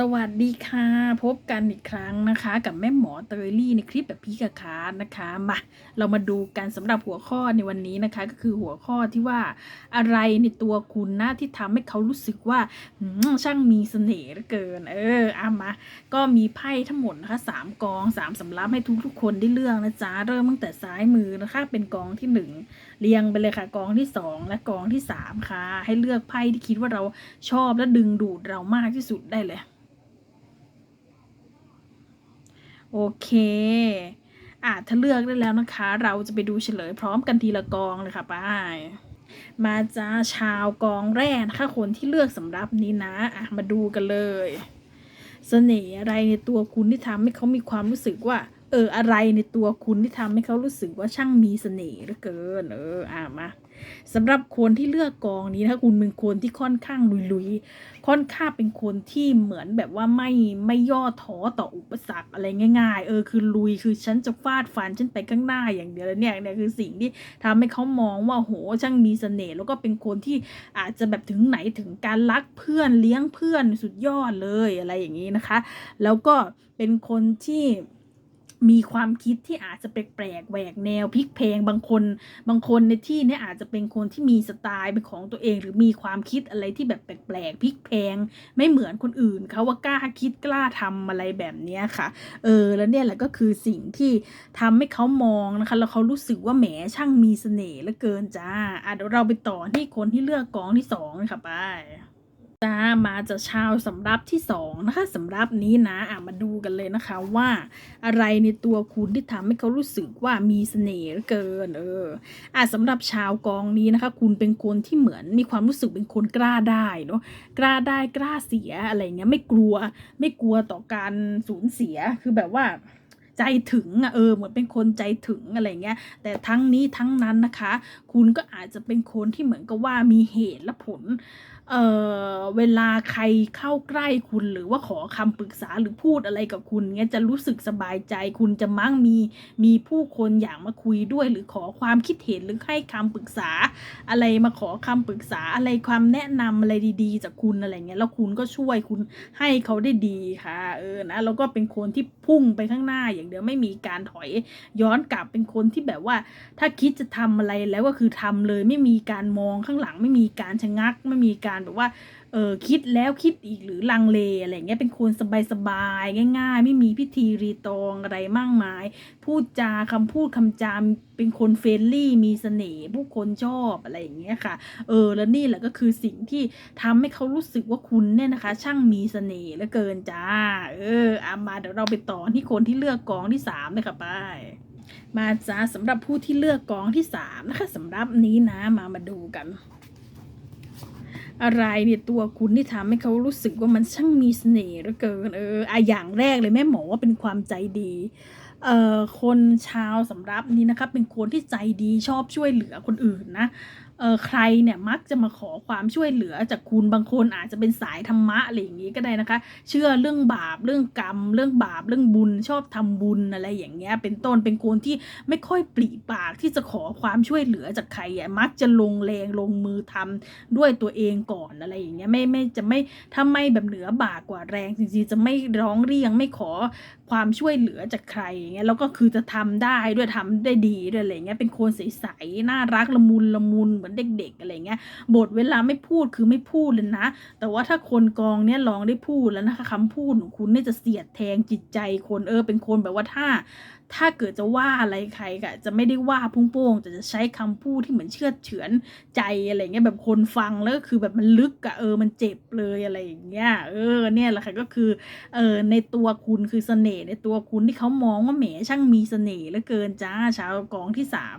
สวัสดีค่ะ พบกันอีกครั้งนะคะ กับแม่หมอเตยลี่ในคลิปแบบพีกะคาร์นะคะมาเรามาดูกันสำหรับหัวข้อในวันนี้นะคะ ก็คือหัวข้อที่ว่าอะไรในตัวคุณนะที่ทำให้เขารู้สึกว่าช่างมีเสน่ห์เหลือเกิน เอออามา ก็มีไพ่ทั้งหมดนะคะสามกองสามสำรับให้ทุกๆคนได้เลือกนะจ๊ะเริ่มตั้งแต่ซ้ายมือนะคะเป็นกองที่หนึ่งเรียงไปเลยค่ะ กองที่สองและกองที่สามค่ะ ให้เลือกไพ่ที่คิดว่าเราชอบและดึงดูดเรามากที่สุดได้เลย โอเคอะถ้าเลือกได้แล้วนะคะ เราจะไปดูเฉลยพร้อมกันทีละกองเลยค่ะป้ายมาจ้าชาวกองแรกนะคะคนที่เลือกสำรับนี้นะอะมาดูกันเลยเสน่ห์อะไรในตัวคุณที่ทำให้เขามีความรู้สึกว่า เอออะไรในตัวคุณที่ทำให้เขารู้สึกว่าช่างมีเสน่ห์เหลือเกิน เอออะมา สำหรับคนที่เลือกกองนี้ถ้าคุณเป็นคนที่ค่อนข้างลุยๆ ค่อนข้างเป็นคนที่เหมือนแบบว่าไม่ไม่ย่อท้อต่ออุปสรรคอะไรง่ายๆ เออคือลุยคือฉันจะฟาดฟันฉันไปข้างหน้าอย่างเดียวแล้วเนี่ยเนี่ยคือสิ่งที่ทำให้เขามองว่าโหช่างมีเสน่ห์แล้วก็เป็นคนที่อาจจะแบบถึงไหนถึงการรักเพื่อนเลี้ยงเพื่อนสุดยอดเลยอะไรอย่างนี้นะคะ แล้วก็เป็นคนที่ มีความคิดที่อาจจะแปลกๆแหวกแนวพลิกเพลงบางคน บางคนในที่นี้อาจจะเป็นคนที่มีสไตล์เป็นของตัวเอง หรือมีความคิดอะไรที่แบบแปลกๆพลิกเพลง ไม่เหมือนคนอื่นเขาว่ากล้าคิดกล้าทำอะไรแบบเนี้ค่ะเออแล้วเนี่ยแหละก็คือสิ่งที่ทำให้เขามองนะคะแล้วเขารู้สึกว่าแหมช่างมีเสน่ห์เหลือเกินจ้าอะเดี๋ยวเราไปต่อที่คนที่เลือกกองที่สองนะคะไป จ้ามาจากชาวสำรับที่สองนะคะสำรับนี้นะอะมาดูกันเลยนะคะว่าอะไรในตัวคุณที่ทำให้เขารู้สึกว่ามีเสน่ห์เกิน เอออะสำหรับชาวกองนี้นะคะ คุณเป็นคนที่เหมือนมีความรู้สึกเป็นคนกล้าได้เนาะกล้าได้กล้าเสียอะไรเงี้ยไม่กลัวไม่กลัวต่อการสูญเสียคือแบบว่า ใจถึงอะเออเหมือนเป็นคนใจถึงอะไรเงี้ยแต่ทั้งนี้ทั้งนั้นนะคะ คุณก็อาจจะเป็นคนที่เหมือนกับว่ามีเหตุและผลเอ่อเวลาใครเข้าใกล้คุณหรือว่าขอคำปรึกษาหรือพูดอะไรกับคุณเงี้ยจะรู้สึกสบายใจ คุณจะมั่งมีมีผู้คนอยากมาคุยด้วย หรือขอความคิดเห็นหรือให้คำปรึกษา อะไรมาขอคำปรึกษาอะไรความแนะนำอะไรดีๆ จากคุณอะไรเงี้ยแล้วคุณก็ช่วยคุณให้เขาได้ดีค่ะเออนะแล้วก็เป็นคนที่พุ่งไปข้างหน้าอย่างเดียวไม่มีการถอยย้อนกลับเป็นคนที่แบบว่า ถ้าคิดจะทำอะไรแล้วก็คือทำเลย ไม่มีการมองข้างหลัง ไม่มีการชะงัก ไม่มีการแบบว่า ออคิดแล้วคิดอีกหรือลังเลอะไรเงี้ยเป็นคนสบายๆง่าย ๆ ไม่มีพิธีรีตองอะไรมากมาย พูดจาคำพูดคำจามเป็นคนเฟรนลี่มีเสน่ห์ผู้คนชอบอะไรอย่างเงี้ยค่ะ เออแล้วนี่แหละก็คือสิ่งที่ทำให้เขารู้สึกว่าคุณเนี่ยนะคะ ช่างมีเสน่ห์เหลือเกินจ้า เออเอามาเดี๋ยวเราไปต่อที่คนที่เลือกกองที่สามเลยค่ะไปมาจ้าสำหรับผู้ที่เลือกกองที่สามนะคะสำหรับนี้นะมามาดูกัน อะไรเนี่ยตัวคุณที่ทำให้เขารู้สึกว่ามันช่างมีเสน่ห์เหลือเกินเอออะอย่างแรกเลยแม่หมอว่าเป็นความใจดีเอ่อคนชาวสำรับนี้นะคะเป็นคนที่ใจดีชอบช่วยเหลือคนอื่นนะ เออใครเนี่ยมักจะมาขอความช่วยเหลือจากคุณบางคนอาจจะเป็นสายธรรมะอะไรอย่างนี้ก็ได้นะคะ เชื่อเรื่องบาปเรื่องกรรม เรื่องบาปเรื่องบุญชอบทำบุญอะไรอย่างเงี้ยเป็นต้นเป็นคนที่ไม่ค่อยปลีปากที่จะขอความช่วยเหลือจากใครอะมักจะลงแรงลงมือทำด้วยตัวเองก่อนอะไรอย่างเงี้ยไม่ไม่จะไม่ถ้าไม่แบบเหนือบากกว่าแรงจริงๆจะไม่ร้องเรียงไม่ขอความช่วยเหลือจากใครอย่างเงี้ยแล้วก็คือจะทำได้ด้วยทำได้ดีด้วยอะไรเงี้ยเป็นคนใสๆน่ารักละมุนละมุนเหมือนเด็กๆอะไรเงี้ยบทเวลาไม่พูดคือไม่พูดเลยนะ แต่ว่าถ้าคนกองเนี้ยลองได้พูดแล้วนะคะคำพูดของคุณเนี่ยจะเสียดแทงจิตใจคนเออเป็นคนแบบว่าถ้า ถ้าเกิดจะว่าอะไรใครก็จะไม่ได้ว่าพุ่งโป้งแต่จะใช้คำพูดที่เหมือนเชื่อเฉือนใจอะไรเงี้ยแบบคนฟังแล้วก็คือแบบมันลึกอะเออมันเจ็บเลยอะไรอย่างเงี้ยเออเนี่ยแหละค่ะก็คือเออในตัวคุณคือเสน่ห์ในตัวคุณที่เขามองว่าแหมช่างมีเสน่ห์เหลือเกินจ้าชาวกองที่สาม